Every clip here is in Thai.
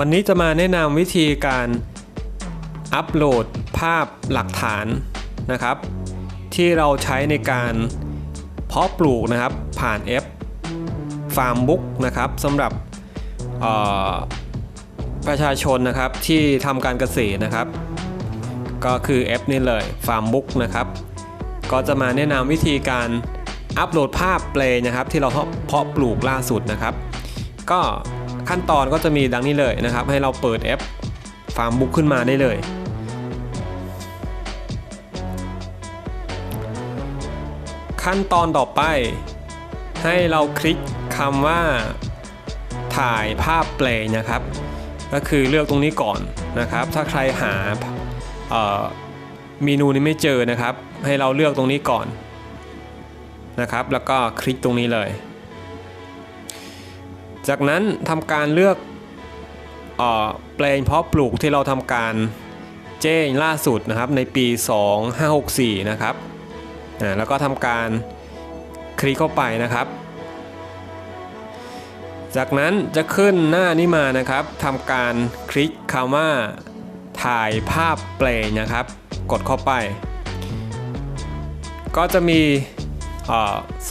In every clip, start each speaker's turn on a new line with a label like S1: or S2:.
S1: วันนี้จะมาแนะนำวิธีการอัปโหลดภาพหลักฐานนะครับ ที่เราใช้ในการเพาะปลูกนะครับผ่าน F Farmbook นะครับสำหรับประชาชนนะครับที่ทำการเกษตรนะครับ ก็คือ F นี่เลย Farmbook นะครับก็จะมาแนะนำวิธีการอัปโหลดภาพเปลนะครับ ที่เราเพาะปลูกล่าสุดนะครับ ก็ขั้นตอนก็จะมีดังนี้เลยนะครับ ให้เราเปิดแอป Farmbook ขึ้นมาได้เลย ขั้นตอนต่อไป ให้เราคลิกคำว่า ถ่ายภาพเปลยนะครับ ก็คือเลือกตรงนี้ก่อนนะครับ ถ้าใครหาเมนูนี้ไม่เจอนะครับ ให้เราเลือกตรงนี้ก่อนนะครับ แล้วก็คลิกตรงนี้เลย จากนั้นทำการเลือกแปลงเพาะปลูกที่เราทำการแจ้งล่าสุดนะครับในปี 2564 นะครับแล้วก็ทำการคลิกเข้าไปนะครับ จากนั้นจะขึ้นหน้านี้มานะครับทำการคลิกคำว่าถ่ายภาพเปลงนะครับ กดเข้าไป ก็จะมีอ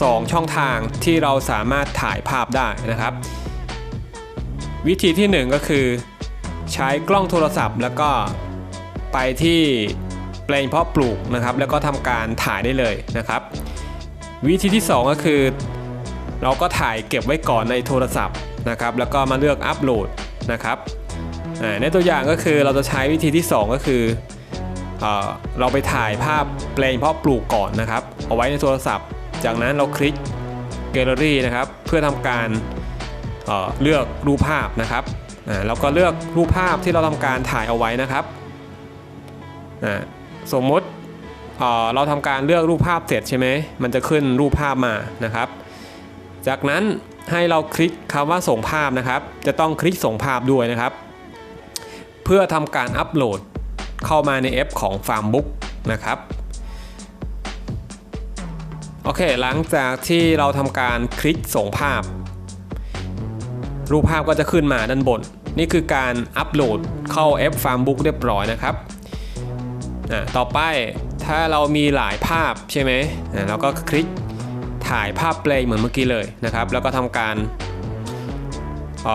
S1: สองช่องทางที่เราสามารถถ่ายภาพได้นะครับ วิธีที่หนึ่งก็คือ ใช้กล้องโทรศัพท์ แล้วก็ไปที่แปลงเพาะปลูกนะครับ แล้วก็ทำการถ่ายได้เลยนะครับ วิธีที่สองก็คือ เราก็ถ่ายเก็บไว้ก่อนในโทรศัพท์นะครับ แล้วก็มาเลือกอัปโหลดนะครับในตัวอย่างก็คือเราจะใช้วิธีที่ 2 ก็คือเอเราไปถ่ายภาพแปลงเพาะปลูกก่อนนะครับ เอาไว้ในโทรศัพท์ จากนั้นเราคลิกแกลเลอรี่นะครับ เพื่อทำการ เเลือกรูปภาพนะครับอ่าแล้วก็เลือกรูปภาพที่เราทำการถ่ายเอาไว้นะครับสมมติเอ่อเราทำการเลือกรูปภาพเสร็จใช่ไหมมันจะขึ้นรูปภาพมานะครับ จากนั้นให้เราคลิกคำว่าส่งภาพนะครับ จะต้องคลิกส่งภาพด้วยนะครับ เพื่อทำการอัปโหลดเข้ามาในแอปของ Farmbook นะครับโอเค หลังจากที่เราทำการคลิกส่งภาพ รูปภาพก็จะขึ้นมาด้านบน นี่คือการอัปโหลดเข้าแอป Farmbook เรียบร้อยนะครับต่อไปถ้าเรามีหลายภาพใช่ไหมเราก็คลิกถ่ายภาพเปลยเหมือนเมื่อกี้เลยนะครับ แล้วก็ทำการเ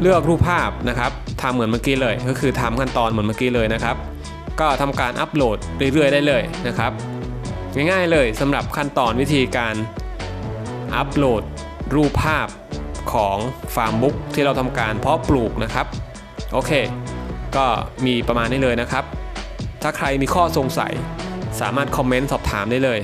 S1: เลือกรูปภาพนะครับทำเหมือนเมื่อกี้เลย ก็คือทำขั้นตอนเหมือนเมื่อกี้เลยนะครับ ก็ทำการอัปโหลดเรื่อยๆได้เลยนะครับ ง่ายๆเลยสำหรับขั้นตอนวิธีการอัปโหลด รูปภาพของฟาร์มบุ๊กที่เราทำการเพาะปลูกนะครับ โอเค ก็มีประมาณนี้เลยนะครับ ถ้าใครมีข้อสงสัย สามารถคอมเมนต์สอบถามได้เลย